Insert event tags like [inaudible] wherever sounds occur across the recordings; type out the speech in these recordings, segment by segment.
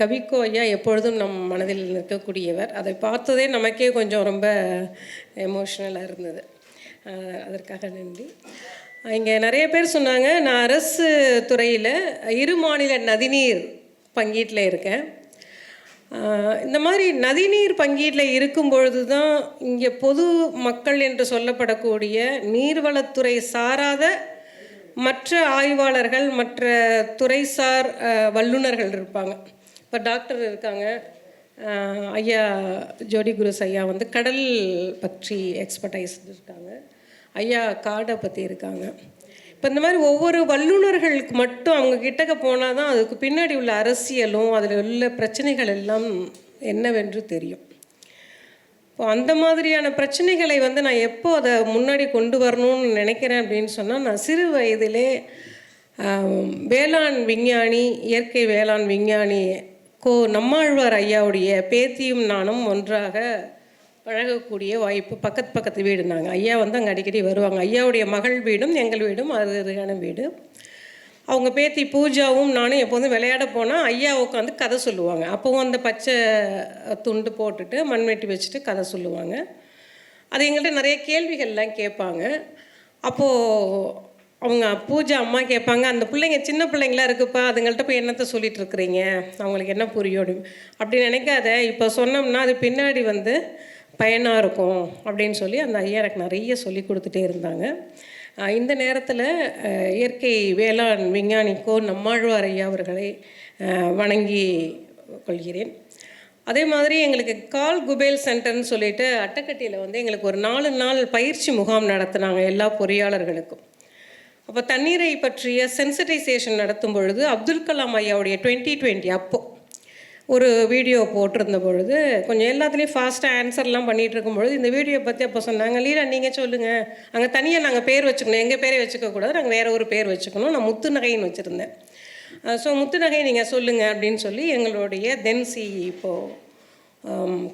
கவிக்கோ ஐயா எப்பொழுதும் நம் மனதில் நிற்கக்கூடியவர். அதை பார்த்ததே நமக்கே கொஞ்சம் ரொம்ப எமோஷ்னலாக இருந்தது. அதற்காக நன்றி. இங்கே நிறைய பேர் சொன்னாங்க நான் அரசு துறையில் இரு மாநில நதிநீர் பங்கீட்டில் இருக்கேன். இந்த மாதிரி நதிநீர் பங்கீட்டில் இருக்கும் பொழுது தான் இங்கே பொது மக்கள் என்று சொல்லப்படக்கூடிய நீர்வளத்துறை சாராத மற்ற ஆய்வாளர்கள் மற்ற துறைசார் வல்லுநர்கள் இருப்பாங்க. இப்போ டாக்டர் இருக்காங்க. ஐயா ஜோடி குருஸ் ஐயா வந்து கடல் பற்றி எக்ஸ்பர்டைஸ் இருக்காங்க. ஐயா காடை பற்றி இருக்காங்க. இப்போ இந்த மாதிரி ஒவ்வொரு வல்லுநர்களுக்கு மட்டும் அவங்க கிட்டக்க போனால் தான் அதுக்கு பின்னாடி உள்ள அரசியலும் அதில் உள்ள பிரச்சனைகள் எல்லாம் என்னவென்று தெரியும். இப்போ அந்த மாதிரியான பிரச்சனைகளை வந்து நான் எப்போ அதை முன்னாடி கொண்டு வரணும்னு நினைக்கிறேன் அப்படின்னு சொன்னால் நான் சிறு வயதிலே வேளாண் விஞ்ஞானி இயற்கை வேளாண் விஞ்ஞானி கோ நம்மாழ்வார் ஐயாவுடைய பேத்தியும் நானும் ஒன்றாக பழகக்கூடிய வாய்ப்பு பக்கத்து பக்கத்து வீடு நாங்கள் ஐயா வந்து அங்கே அடிக்கடி வருவாங்க. ஐயாவுடைய மகள் வீடும் எங்கள் வீடும் அருகான வீடு. அவங்க பேத்தி பூஜாவும் நானும் எப்போதும் விளையாட போனால் ஐயா உட்காந்து கதை சொல்லுவாங்க. அப்போவும் அந்த பச்சை துண்டு போட்டுட்டு மண்வெட்டி வச்சுட்டு கதை சொல்லுவாங்க. அது எங்கள்கிட்ட நிறைய கேள்விகள்லாம் கேட்பாங்க. அப்போது அவங்க பூஜா அம்மா கேட்பாங்க அந்த பிள்ளைங்க சின்ன பிள்ளைங்களா இருக்குப்பா அதுங்கள்ட்ட போய் என்னத்தை சொல்லிட்டு இருக்கிறீங்க? அவங்களுக்கு என்ன புரியும்? அப்படி அப்படி நினைக்காத இப்போ சொன்னோம்னா அது பின்னாடி வந்து பயனாக இருக்கும் அப்படின்னு சொல்லி அந்த ஐயா எனக்கு நிறைய சொல்லி கொடுத்துட்டே இருந்தாங்க. இந்த நேரத்தில் இயற்கை வேளாண் விஞ்ஞானிக்கோ நம்மாழ்வார் ஐயா அவர்களை வணங்கி கொள்கிறேன். அதே மாதிரி எங்களுக்கு கால் குபேல் சென்டர்னு சொல்லிட்டு அட்டைக்கட்டியில் வந்து எங்களுக்கு ஒரு நாலு நாள் பயிற்சி முகாம் நடத்துனாங்க எல்லா பொறியாளர்களுக்கும். அப்போ தண்ணீரை பற்றிய சென்சிட்டைசேஷன் நடத்தும் பொழுது அப்துல் கலாம் ஐயாவுடைய டுவெண்ட்டி டுவெண்ட்டி அப்போது ஒரு வீடியோ போட்டிருந்த பொழுது கொஞ்சம் எல்லாத்துலேயும் ஃபாஸ்ட்டாக ஆன்சர்லாம் பண்ணிகிட்டு இருக்கும்பொழுது இந்த வீடியோ பற்றி அப்போ சொன்னாங்க லீலா நீங்கள் சொல்லுங்கள் அங்கே தனியாக நாங்கள் பேர் வச்சுக்கணும். எங்கள் பேரே வச்சுக்கக்கூடாது நாங்கள் வேறு ஒரு பேர் வச்சுக்கணும். நான் முத்து நகைன்னு வச்சுருந்தேன். ஸோ முத்து நகை நீங்கள் சொல்லுங்கள் அப்படின்னு சொல்லி எங்களுடைய தென் சி இப்போது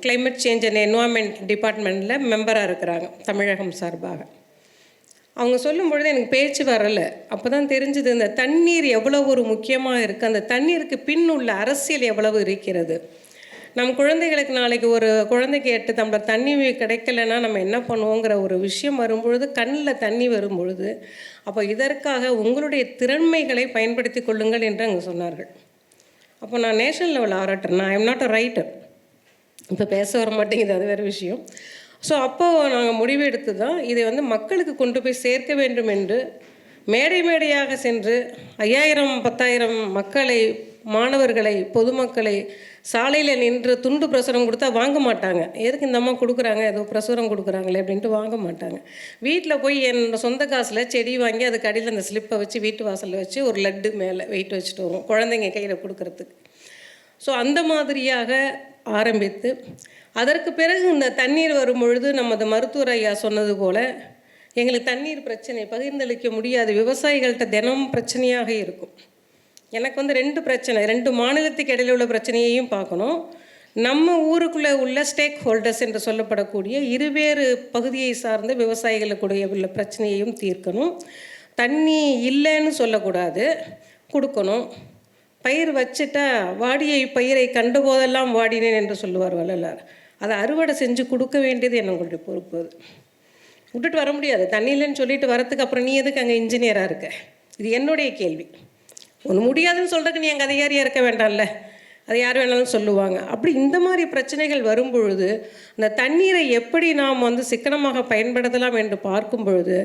கிளைமேட் சேஞ்ச் அண்ட் என்வாயன்மெண்ட் டிபார்ட்மெண்ட்டில் மெம்பராக இருக்கிறாங்க தமிழகம் சார்பாக. அவங்க சொல்லும் பொழுது எனக்கு பேச்சு வரலை. அப்போ தான் தெரிஞ்சுது இந்த தண்ணீர் எவ்வளோ ஒரு முக்கியமாக இருக்குது அந்த தண்ணீருக்கு பின் உள்ள அரசியல் எவ்வளவு இருக்கிறது? நம் குழந்தைகளுக்கு நாளைக்கு ஒரு குழந்தைக்கு எட்டு டம்ளர் தண்ணி கிடைக்கலன்னா நம்ம என்ன பண்ணுவோங்கிற ஒரு விஷயம் வரும்பொழுது கண்ணில் தண்ணி வரும்பொழுது அப்போ இதற்காக உங்களுடைய திறன்மைகளை பயன்படுத்தி கொள்ளுங்கள் என்று அங்கே சொன்னார்கள். அப்போ நான் நேஷனல் லெவல் ஆராட்டுறேன். நான் ஐம் நாட் அ ரைட்டர் இப்போ பேச வர மாட்டேங்குது அது வேறு விஷயம். ஸோ அப்போது நாங்கள் முடிவு எடுத்து தான் இதை வந்து மக்களுக்கு கொண்டு போய் சேர்க்க வேண்டும் என்று மேடை மேடையாக சென்று ஐயாயிரம் பத்தாயிரம் மக்களை மாணவர்களை பொதுமக்களை சாலையில் நின்று துண்டு பிரசுரம் கொடுத்தா வாங்க மாட்டாங்க. எதுக்கு இந்த அம்மா கொடுக்குறாங்க? ஏதோ பிரசுரம் கொடுக்குறாங்களே அப்படின்ட்டு வாங்க மாட்டாங்க. வீட்டில் போய் என் சொந்த காசில் செடி வாங்கி அதுக்கு அடியில் அந்த ஸ்லிப்பை வச்சு வீட்டு வாசலில் வச்சு ஒரு லட்டு மேலே வெயிட் வச்சுட்டு வரும் குழந்தைங்க கையில் கொடுக்கறதுக்கு. ஸோ அந்த மாதிரியாக ஆரம்பித்து அதற்கு பிறகு இந்த தண்ணீர் வரும் பொழுது நமது மருத்துவர் ஐயா சொன்னது போல் எங்களுக்கு தண்ணீர் பிரச்சனை பகிர்ந்தளிக்க முடியாது விவசாயிகள்கிட்ட தினம் பிரச்சனையாக இருக்கும். எனக்கு வந்து ரெண்டு பிரச்சனை ரெண்டு மாநிலத்துக்கு இடையில உள்ள பிரச்சனையையும் பார்க்கணும். நம்ம ஊருக்குள்ளே உள்ள ஸ்டேக் ஹோல்டர்ஸ் என்று சொல்லப்படக்கூடிய இருவேறு பகுதியை சார்ந்த விவசாயிகளுக்குடைய உள்ள பிரச்சனையையும் தீர்க்கணும். தண்ணி இல்லைன்னு சொல்லக்கூடாது கொடுக்கணும். பயிர் வச்சுட்டா வாடியை பயிரை கண்டபோதெல்லாம் வாடினேன் என்று சொல்லுவார் வள்ளலார். அதை அறுவடை செஞ்சு கொடுக்க வேண்டியது என்னங்களுடைய பொறுப்பு அது? விட்டுட்டு வர முடியாது. தண்ணி இல்லைன்னு சொல்லிட்டு வரத்துக்கு அப்புறம் நீ எதுக்கு அங்கே இன்ஜினியராக இருக்க? இது என்னுடைய கேள்வி. ஒன்று முடியாதுன்னு சொல்கிறதுக்கு நீ அங்கே அதிகாரியாக இருக்க வேண்டாம்ல? அது யார் வேணாலும் சொல்லுவாங்க. அப்படி இந்த மாதிரி பிரச்சனைகள் வரும் பொழுது அந்த தண்ணீரை எப்படி நாம் வந்து சிக்கனமாக பயன்படுத்தலாம் என்று பார்க்கும் பொழுது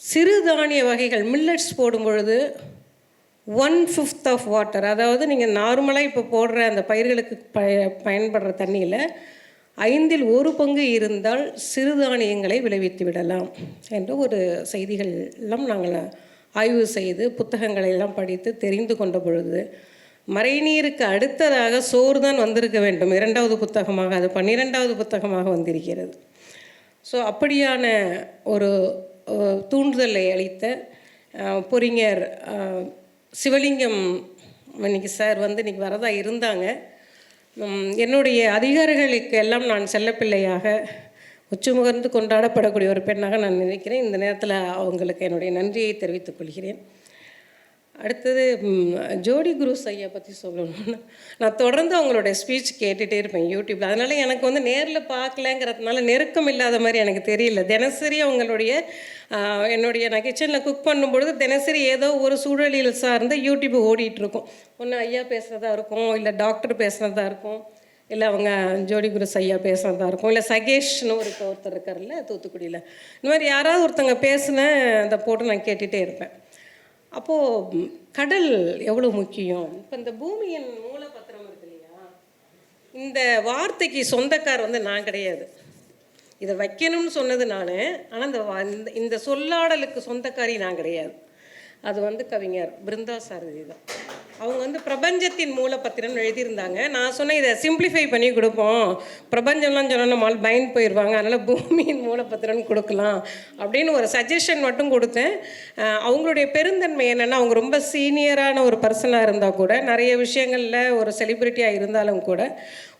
சிறுதானிய வகைகள் மில்லட்ஸ் போடும் பொழுது ஒன் ஃபிஃப்த் ஆஃப் வாட்டர் அதாவது நீங்கள் நார்மலாக இப்போ போடுற அந்த பயிர்களுக்கு பய பயன்படுற தண்ணியில் ஐந்தில் ஒரு பங்கு இருந்தால் சிறுதானியங்களை விளைவித்து விடலாம் என்ற ஒரு செய்திகள் எல்லாம் நாங்கள் ஆய்வு செய்து புத்தகங்களை எல்லாம் படித்து தெரிந்து கொண்ட பொழுது மறைநீருக்கு அடுத்ததாக சோறு தான் வந்திருக்க வேண்டும். இரண்டாவது புத்தகமாக அது பன்னிரெண்டாவது புத்தகமாக வந்திருக்கிறது. ஸோ அப்படியான ஒரு தூண்டுதலை அளித்த பொறிஞர் சிவலிங்கம் இன்னைக்கு சார் வந்து இன்னைக்கு வரதா இருந்தாங்க. என்னுடைய அதிகாரிகளுக்கு எல்லாம் நான் செல்லப்பிள்ளையாக உச்சிமுகர்ந்து கொண்டாடப்படக்கூடிய ஒரு பெண்ணாக நான் நினைக்கிறேன். இந்த நேரத்தில் அவங்களுக்கு என்னுடைய நன்றியை தெரிவித்துக் கொள்கிறேன். அடுத்தது ஜோடி குருஸ் ஐயா பற்றி சொல்லணும்னா நான் தொடர்ந்து அவங்களுடைய ஸ்பீச் கேட்டுகிட்டே இருப்பேன் யூடியூப்பில் அதனால் எனக்கு வந்து நேரில் பார்க்கலங்கிறதுனால நெருக்கம் இல்லாத மாதிரி எனக்கு தெரியல. தினசரி அவங்களுடைய என்னுடைய நான் கிச்சனில் குக் பண்ணும்பொழுது தினசரி ஏதோ ஒரு சூழலில் சார்ந்து யூடியூப் ஓடிட்டுருக்கும் ஒன்று ஐயா பேசுகிறதா இருக்கும் இல்லை டாக்டர் பேசுகிறதா இருக்கும் இல்லை அவங்க ஜோடி குருஸ் ஐயா பேசுகிறதா இருக்கும் இல்லை சகேஷ்னு ஒரு ஒருத்தர் இருக்கார்ல தூத்துக்குடியில். இந்த மாதிரி யாராவது ஒருத்தங்க பேசுன அதை போட்டு நான் கேட்டுகிட்டே இருப்பேன். அப்போது கடல் எவ்வளோ முக்கியம்? இப்போ இந்த பூமியின் மூலப்பத்திரம் இருக்கு இல்லையா? இந்த வார்த்தைக்கு சொந்தக்கார் வந்து நான் கிடையாது. இதை வைக்கணும்னு சொன்னது நான். ஆனால் இந்த வா- இந்த- இந்த சொல்லாடலுக்கு சொந்தக்காரி நான் கிடையாது. அது வந்து கவிஞர் பிருந்தா சாரதி தான். அவங்க வந்து பிரபஞ்சத்தின் மூலப்பத்திரம்னு எழுதியிருந்தாங்க. நான் சொன்னேன் இதை சிம்பிளிஃபை பண்ணி கொடுப்போம். பிரபஞ்சம்லாம் சொன்னால் நம்மால் பயந்து போயிடுவாங்க அதனால் பூமியின் மூலப்பத்திரம்னு கொடுக்கலாம். அப்படின்னு ஒரு சஜஷன் மட்டும் கொடுத்தேன். அவங்களுடைய பெருந்தன்மை என்னென்னா அவங்க ரொம்ப சீனியரான ஒரு பர்சனாக இருந்தால் கூட நிறைய விஷயங்களில் ஒரு செலிப்ரிட்டியாக இருந்தாலும் கூட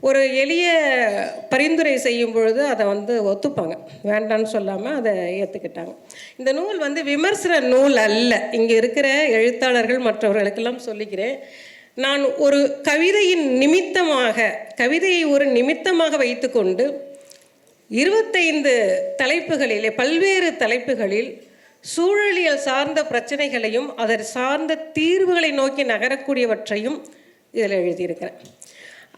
ஒரு எளிய பரிந்துரை செய்யும் பொழுது அதை வந்து ஒத்துப்பாங்க. வேண்டான்னு சொல்லாமல் அதை ஏற்றுக்கிட்டாங்க இந்த நூல் வந்து விமர்சன நூல் அல்ல. இங்கே இருக்கிற எழுத்தாளர்கள் மற்றவர்களுக்கெல்லாம் சொல்லிக்கிறேன். நான் ஒரு கவிதையின் நிமித்தமாக கவிதையை ஒரு நிமித்தமாக வைத்துக்கொண்டு இருபத்தைந்து தலைப்புகளிலே பல்வேறு தலைப்புகளில் சூழலியல் சார்ந்த பிரச்சனைகளையும் அதை சார்ந்த தீர்வுகளை நோக்கி நகரக்கூடியவற்றையும் இதில் எழுதியிருக்கிறேன்.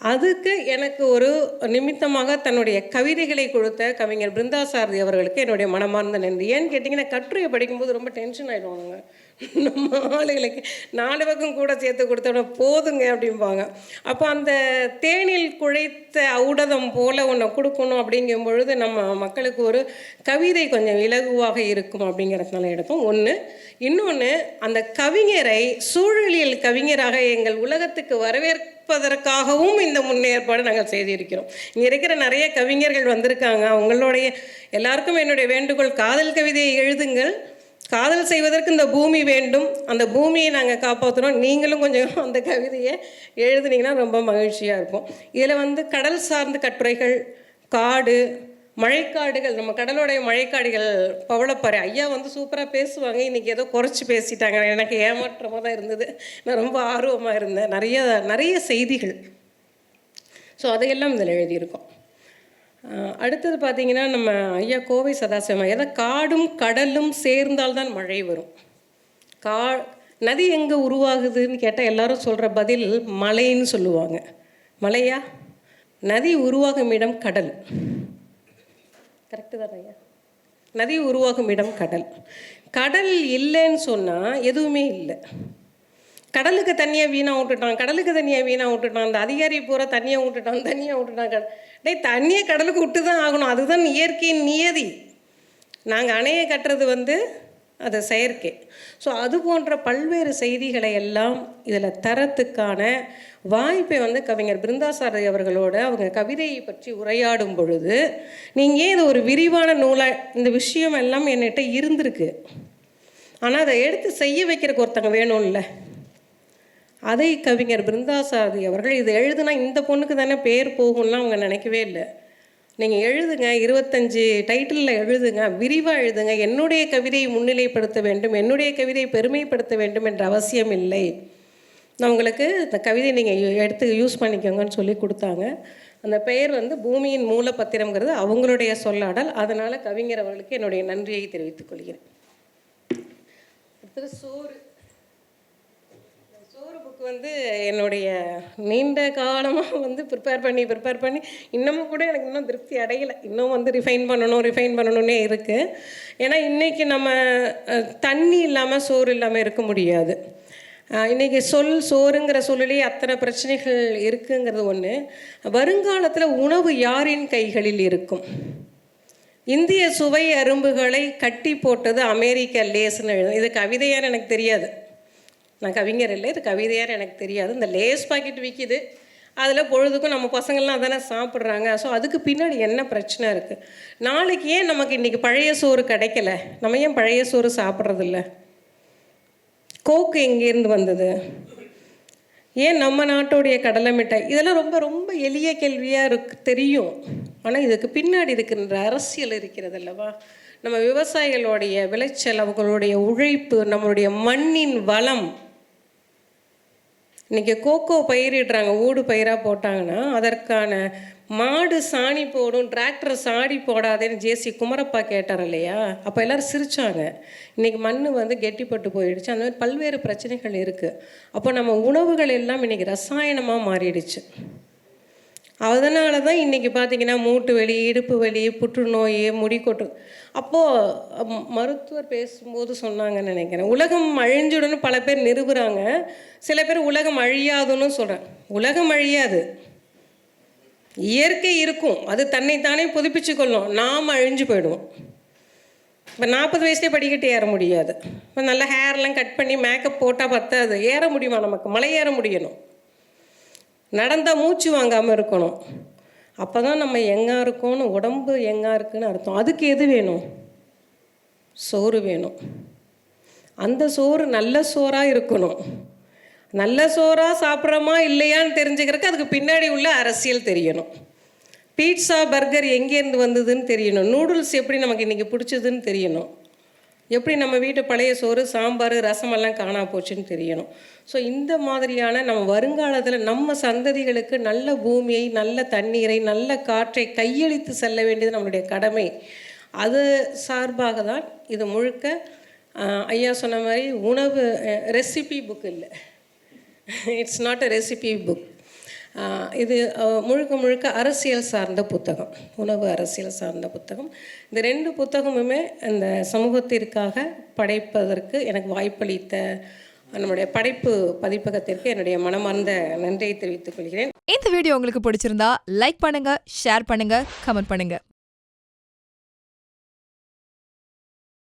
அதுக்கு எனக்கு ஒரு நிமித்தமாக தன்னுடைய கவிதைகளை கொடுத்த கவிஞர் பிருந்தா சாரதி அவர்களுக்கு என்னுடைய மனமார்ந்த நன்றி. ஏன்னு கேட்டிங்கன்னா கட்டுரையை படிக்கும்போது ரொம்ப டென்ஷன் ஆகிடுவாங்க நம்ம ஆளுகளுக்கு நாலு பக்கம் கூட சேர்த்து கொடுத்தோட போதுங்க அப்படிம்பாங்க. அப்போ அந்த தேனில் குழைத்த ஔடதம் போல ஒன்று கொடுக்கணும் அப்படிங்கும் பொழுது நம்ம மக்களுக்கு ஒரு கவிதை கொஞ்சம் இலகுவாக இருக்கும் அப்படிங்கிறதுனால எடுப்போம். ஒன்று இன்னொன்று அந்த கவிஞரை சூழலியல் கவிஞராக எங்கள் உலகத்துக்கு வரவேற்பதற்காகவும் இந்த முன்னேற்பாடு நாங்கள் செய்திருக்கிறோம். இங்கே இருக்கிற நிறைய கவிஞர்கள் வந்திருக்காங்க. அவங்களுடைய எல்லாருக்கும் என்னுடைய வேண்டுகோள் காதல் கவிதையை எழுதுங்கள். காதல் செய்வதற்கு இந்த பூமி வேண்டும். அந்த பூமியை நாங்கள் காப்பாற்றுறோம் நீங்களும் கொஞ்சம் [laughs] அந்த கவிதையை எழுதுனீங்கன்னா ரொம்ப மகிழ்ச்சியாக இருக்கும். இதில் வந்து கடல் சார்ந்த கட்டுரைகள் காடு மழைக்காடுகள் நம்ம கடலுடைய மழைக்காடுகள் பவளப்பாறை. ஐயா வந்து சூப்பராக பேசுவாங்க. இன்றைக்கி ஏதோ குறைச்சி பேசிட்டாங்க. எனக்கு ஏமாற்றமாக தான் இருந்தது. நான் ரொம்ப ஆர்வமாக இருந்தேன். நிறைய நிறைய செய்திகள். ஸோ அதையெல்லாம் இதில் எழுதியிருக்கோம். அடுத்தது பார்த்திங்கன்னா நம்ம ஐயா கோவை சதாசிவம் ஐயா காடும் கடலும் சேர்ந்தால்தான் மழை வரும். கா நதி எங்கே உருவாகுதுன்னு கேட்டால் எல்லாரும் சொல்கிற பதில் மலைன்னு சொல்லுவாங்க. மலையா? நதி உருவாகும் இடம் கடல். கரெக்டு தானே ஐயா? நதி உருவாகும் இடம் கடல். கடல் இல்லைன்னு சொன்னால் எதுவுமே இல்லை. கடலுக்கு தண்ணியை வீணாக விட்டுட்டான் கடலுக்கு தண்ணியை வீணாக விட்டுட்டான் அந்த அதிகாரி பூரா தண்ணியை விட்டுட்டான் தண்ணியை விட்டுட்டான் டேய் தண்ணியை கடலுக்கு விட்டு தான் ஆகணும் அதுதான் இயற்கையின் நியதி. நாங்கள் அணையை கட்டுறது வந்து அது செயற்கை. ஸோ அது போன்ற பல்வேறு செய்திகளை எல்லாம் இதில் தரத்துக்கான வாய்ப்பை வந்து கவிஞர் பிருந்தாசாரதி அவர்களோட அவங்க கவிதையை பற்றி உரையாடும் பொழுது நீங்கள் ஏன் இது ஒரு விரிவான நூலாக இந்த விஷயம் எல்லாம் என்கிட்ட இருந்திருக்கு? ஆனால் அதை எடுத்து செய்ய வைக்கிறக்கு ஒருத்தங்க வேணும்ல? அதை கவிஞர் பிருந்தாசாதி அவர்கள் இது எழுதுனா இந்த பொண்ணுக்கு தானே பேர் போகும்லாம் அவங்க நினைக்கவே இல்லை. நீங்கள் எழுதுங்க இருபத்தஞ்சு டைட்டிலில் எழுதுங்க விரிவாக எழுதுங்க. என்னுடைய கவிதையை முன்னிலைப்படுத்த வேண்டும் என்னுடைய கவிதையை பெருமைப்படுத்த வேண்டும் என்ற அவசியம் இல்லை. நான் உங்களுக்கு இந்த கவிதை நீங்கள் எடுத்து யூஸ் பண்ணிக்கோங்கன்னு சொல்லி கொடுத்தாங்க. அந்த பெயர் வந்து பூமியின் மூலப்பத்திரம்ங்கிறது அவங்களுடைய சொல்லாடல். அதனால் கவிஞர் அவர்களுக்கு என்னுடைய நன்றியை தெரிவித்துக் கொள்கிறேன். அடுத்தது சோறு. சோறு புக் வந்து என்னுடைய நீண்ட காலமாக வந்து ப்ரிப்பேர் பண்ணி ப்ரிப்பேர் பண்ணி இன்னமும் கூட எனக்கு இன்னும் திருப்தி அடையலை. இன்னும் வந்து ரிஃபைன் பண்ணணும் ரிஃபைன் பண்ணணுன்னே இருக்குது ஏன்னா இன்றைக்கி நம்ம தண்ணி இல்லாமல் சோறு இல்லாமல் இருக்க முடியாது. இன்றைக்கி சொல் சோறுங்கிற சொல்லிலே அத்தனை பிரச்சனைகள் இருக்குங்கிறது ஒன்று வருங்காலத்தில் உணவு யாரின் கைகளில் இருக்கும்? இந்திய சுவை அரும்புகளை கட்டி போட்டது அமெரிக்க லேஸ்னு எழுதும் இது கவிதையான்னு எனக்கு தெரியாது. நான் கவிஞர் இல்லை இது கவிதையார் எனக்கு தெரியாது. இந்த லேஸ் பாக்கெட் விற்கிது அதில் பொழுதுக்கும் நம்ம பசங்கள்லாம் அதானே சாப்பிட்றாங்க. ஸோ அதுக்கு பின்னாடி என்ன பிரச்சனை இருக்குது நாளைக்கு ஏன் நமக்கு இன்றைக்கி பழைய சோறு கிடைக்கல? நம்ம ஏன் பழைய சோறு சாப்பிட்றதில்ல? கோக்கு எங்கேருந்து வந்தது? ஏன் நம்ம நாட்டுடைய கடலை மிட்டாய்? இதெல்லாம் ரொம்ப ரொம்ப எளிய கேள்வியாக இருக்கு தெரியும். ஆனால் இதுக்கு பின்னாடி இருக்கின்ற அரசியல் இருக்கிறது அல்லவா? நம்ம விவசாயிகளுடைய விளைச்சல் அவங்களுடைய உழைப்பு நம்மளுடைய மண்ணின் வளம் இன்றைக்கி கோகோ பயிரிடுறாங்க ஊடு பயிராக போட்டாங்கன்னா அதற்கான மாடு சாணி போடும் டிராக்டர் சாணி போடாதேன்னு ஜேசி குமரப்பா கேட்டார் இல்லையா? அப்போ எல்லோரும் சிரித்தாங்க இன்றைக்கி மண் வந்து கெட்டிப்பட்டு போயிடுச்சு. அந்த மாதிரி பல்வேறு பிரச்சனைகள் இருக்குது அப்போ நம்ம உணவுகள் எல்லாம் இன்றைக்கி ரசாயனமாக மாறிடுச்சு. அதனால தான் இன்றைக்கி பார்த்தீங்கன்னா மூட்டு வலி இடுப்பு வலி புற்றுநோய் முடி கொட்டு. அப்போது மருத்துவர் பேசும்போது சொன்னாங்கன்னு நினைக்கிறேன். உலகம் அழிஞ்சுடுன்னு பல பேர் நிறுவுறாங்க சில பேர் உலகம் அழியாதுன்னு சொல்கிறேன் உலகம் அழியாது. இயற்கை இருக்கும். அது தன்னைத்தானே புதுப்பிச்சு கொள்ளும் நாம் அழிஞ்சு போயிடுவோம். இப்போ நாற்பது வயசுலேயே படிக்கட்டு ஏற முடியாது. இப்போ நல்ல ஹேர்லாம் கட் பண்ணி மேக்கப் போட்டால் பத்தாது. ஏற முடியுமா நமக்கு? மலை ஏற முடியணும். நடந்தால் மூச்சு வாங்காமல் இருக்கணும். அப்போ தான் நம்ம எங்கே இருக்கோன்னு உடம்பு எங்கே இருக்குன்னு அர்த்தம். அதுக்கு எது வேணும்? சோறு வேணும். அந்த சோறு நல்ல சோறாக இருக்கணும். நல்ல சோறாக சாப்பிட்றோமா இல்லையான்னு தெரிஞ்சுக்கிறதுக்கு அதுக்கு பின்னாடி உள்ள அரசியல் தெரியணும். பீட்சா பர்கர் எங்கேருந்து வந்ததுன்னு தெரியணும். நூடுல்ஸ் எப்படி நமக்கு இன்றைக்கி பிடிச்சதுன்னு தெரியணும். எப்படி நம்ம வீட்டு பழைய சோறு சாம்பார் ரசமெல்லாம் காணா போச்சுன்னு தெரியணும். ஸோ இந்த மாதிரியான நம்ம வருங்காலத்தில் நம்ம சந்ததிகளுக்கு நல்ல பூமியை நல்ல தண்ணீரை நல்ல காற்றை கையளித்து செல்ல வேண்டியது நம்மளுடைய கடமை. அது சார்பாக தான் இது முழுக்க ஐயா சொன்ன மாதிரி உணவு ரெசிபி புக் இல்லை. It's not a recipe book இது முழுக்க முழுக்க அரசியல் சார்ந்த புத்தகம் உணவு அரசியல் சார்ந்த புத்தகம். இந்த ரெண்டு புத்தகமுமே இந்த சமூகத்திற்காக படைப்பதற்கு எனக்கு வாய்ப்பளித்த நம்முடைய படைப்பு பதிப்பகத்திற்கு என்னுடைய மனமார்ந்த நன்றியை தெரிவித்துக் கொள்கிறேன். இந்த வீடியோ உங்களுக்கு பிடிச்சிருந்தா லைக் பண்ணுங்க ஷேர் பண்ணுங்க கமெண்ட் பண்ணுங்க.